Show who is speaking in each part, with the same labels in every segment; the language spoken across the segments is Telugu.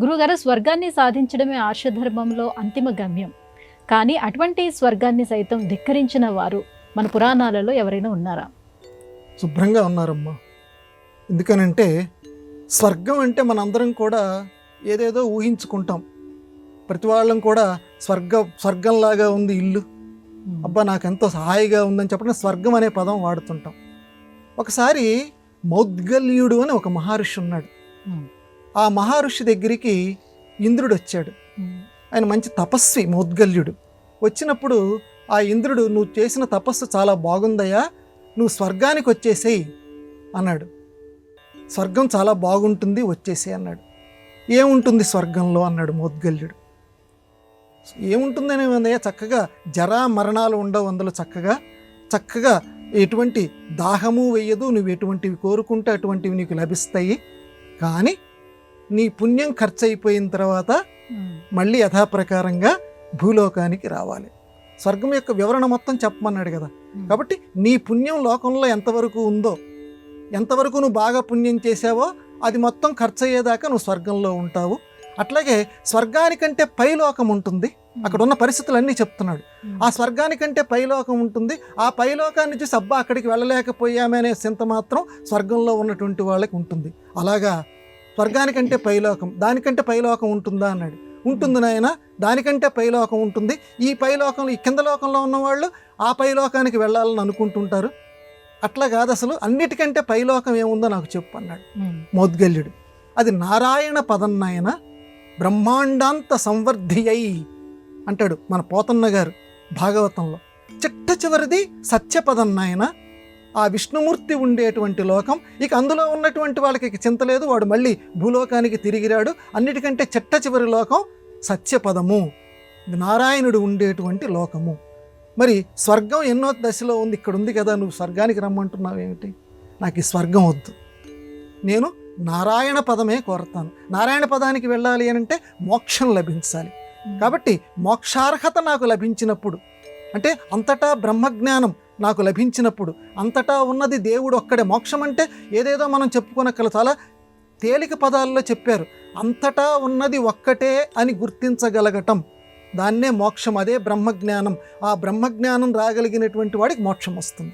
Speaker 1: గురుగారు స్వర్గాన్ని సాధించడమే ఆర్షధర్మంలో అంతిమ గమ్యం. కానీ అటువంటి స్వర్గాన్ని సైతం ధిక్కరించిన వారు మన పురాణాలలో ఎవరైనా ఉన్నారా?
Speaker 2: శుభ్రంగా ఉన్నారమ్మా. ఎందుకనంటే స్వర్గం అంటే మనందరం కూడా ఏదేదో ఊహించుకుంటాం. ప్రతి వాళ్ళం కూడా స్వర్గ స్వర్గంలాగా ఉంది ఇల్లు. అబ్బా నాకెంతో హాయిగా ఉందని చెప్పడం స్వర్గం అనే పదం వాడుతుంటాం. ఒకసారి మౌద్గల్యుడు అని ఒక మహర్షి ఉన్నాడు. ఆ మహర్షి దగ్గరికి ఇంద్రుడు వచ్చాడు ఆయన మంచి తపస్వి మౌద్గల్యుడు. వచ్చినప్పుడు ఆ ఇంద్రుడు నువ్వు చేసిన తపస్సు చాలా బాగుందయ్యా నువ్వు స్వర్గానికి వచ్చేసేయి అన్నాడు. స్వర్గం చాలా బాగుంటుంది వచ్చేసే అన్నాడు. ఏముంటుంది స్వర్గంలో? అన్నాడు మోద్గల్యుడు. ఏముంటుందని ఉందయ్యా చక్కగా జరా మరణాలు ఉండవు అందులో చక్కగా. చక్కగా ఎటువంటి దాహము వెయ్యదు నువ్వు ఎటువంటివి కోరుకుంటే అటువంటివి నీకు లభిస్తాయి. కానీ నీ పుణ్యం ఖర్చు అయిపోయిన తర్వాత. మళ్ళీ యథాప్రకారంగా భూలోకానికి రావాలి. స్వర్గం యొక్క వివరణ మొత్తం చెప్పమన్నాడు కదా. కాబట్టి నీ పుణ్యం లోకంలో ఎంతవరకు ఉందో ఎంతవరకు నువ్వు బాగా పుణ్యం చేసావో అది మొత్తం ఖర్చు అయ్యేదాకా నువ్వు స్వర్గంలో ఉంటావు. అట్లాగే స్వర్గానికంటే పైలోకం ఉంటుంది. అక్కడ ఉన్న పరిస్థితులన్నీ చెప్తున్నాడు. ఆ స్వర్గానికంటే పైలోకం ఉంటుంది. ఆ పైలోకాన్ని చూసి అబ్బా అక్కడికి వెళ్ళలేకపోయామే అనే చింత మాత్రం స్వర్గంలో ఉన్నటువంటి వాళ్ళకి ఉంటుంది. అలాగా స్వర్గానికంటే పైలోకం దానికంటే పైలోకం ఉంటుందా అన్నాడు. ఉంటుంది నాయన దానికంటే పైలోకం ఉంటుంది. ఈ పైలోకంలో ఈ కింద లోకంలో ఉన్నవాళ్ళు ఆ పైలోకానికి వెళ్ళాలని అనుకుంటుంటారు. అట్లా కాదు అసలు అన్నిటికంటే పైలోకం ఏముందో నాకు చెప్పు అన్నాడు. మౌద్గల్యుడు. అది నారాయణ పదన్నాయన బ్రహ్మాండాంత సంవర్ధి అయి అంటాడు మన పోతన్న గారు భాగవతంలో. చిట్ట చివరిది సత్యపదన్నాయన ఆ విష్ణుమూర్తి ఉండేటువంటి లోకం. ఇక అందులో ఉన్నటువంటి వాళ్ళకి ఇక చింత లేదు. వాడు మళ్ళీ భూలోకానికి తిరిగిరాడు. అన్నిటికంటే చిట్ట చివరి లోకం సత్యపదము. నారాయణుడు ఉండేటువంటి లోకము. మరి స్వర్గం ఎన్నో దశలో ఉంది. ఇక్కడ ఉంది కదా. నువ్వు స్వర్గానికి రమ్మంటున్నావు ఏమిటి నాకు ఈ స్వర్గం వద్దు. నేను నారాయణ పదమే కోరతాను. నారాయణ పదానికి వెళ్ళాలి అని అంటే మోక్షం లభించాలి. కాబట్టి మోక్షార్హత నాకు లభించినప్పుడు అంటే అంతటా బ్రహ్మజ్ఞానం నాకు లభించినప్పుడు. అంతటా ఉన్నది దేవుడు ఒక్కడే. మోక్షం అంటే ఏదేదో మనం చెప్పుకోనక్కల చాలా తేలిక పదాల్లో చెప్పారు. అంతటా ఉన్నది ఒక్కటే అని గుర్తించగలగటం. దాన్నే మోక్షం అదే బ్రహ్మజ్ఞానం. ఆ బ్రహ్మజ్ఞానం రాగలిగినటువంటి వాడికి మోక్షం వస్తుంది.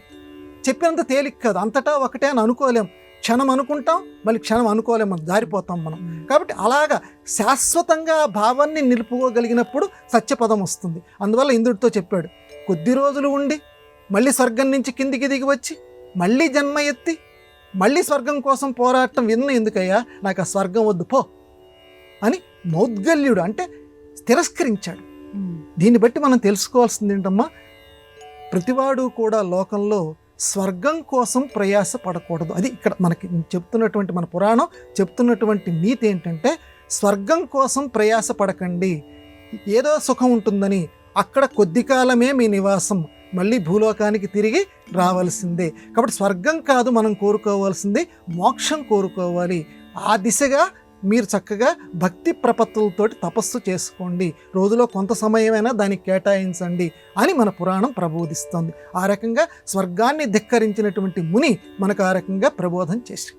Speaker 2: చెప్పినంత తేలిక కాదు. అంతటా ఒకటే అని అనుకోలేం. క్షణం అనుకుంటాం మళ్ళీ క్షణం అనుకోలేం మనం జారిపోతాం మనం. కాబట్టి అలాగా శాశ్వతంగా ఆ భావాన్ని నిలుపుకోగలిగినప్పుడు సత్యపదం వస్తుంది. అందువల్ల ఇంద్రుడితో చెప్పాడు కొద్ది రోజులు ఉండి మళ్ళీ స్వర్గం నుంచి కిందికి దిగి వచ్చి మళ్ళీ జన్మ ఎత్తి మళ్ళీ స్వర్గం కోసం పోరాటం విన్న ఎందుకయ్యా? నాకు ఆ స్వర్గం వద్దు పో అని మౌద్గల్యుడు అంటే తిరస్కరించాడు. దీన్ని బట్టి మనం తెలుసుకోవాల్సింది ఏంటమ్మా? ప్రతివాడు కూడా లోకంలో స్వర్గం కోసం ప్రయాస పడకూడదు. అది ఇక్కడ మనకి చెప్తున్నటువంటి మన పురాణం చెప్తున్నటువంటి నీతి ఏంటంటే స్వర్గం కోసం ప్రయాస పడకండి. ఏదో సుఖం ఉంటుందని అక్కడ కొద్ది కాలమే మీ నివాసం. మళ్ళీ భూలోకానికి తిరిగి రావాల్సిందే. కాబట్టి స్వర్గం కాదు మనం కోరుకోవాల్సింది మోక్షం కోరుకోవాలి. ఆ దిశగా మీరు చక్కగా భక్తి ప్రపత్తులతోటి తపస్సు చేసుకోండి. రోజులో కొంత సమయమైనా దానికి కేటాయించండి అని మన పురాణం ప్రబోధిస్తుంది. ఆ రకంగా స్వర్గాన్ని ధిక్కరించినటువంటి ముని మనకు ఆ రకంగా ప్రబోధం చేసి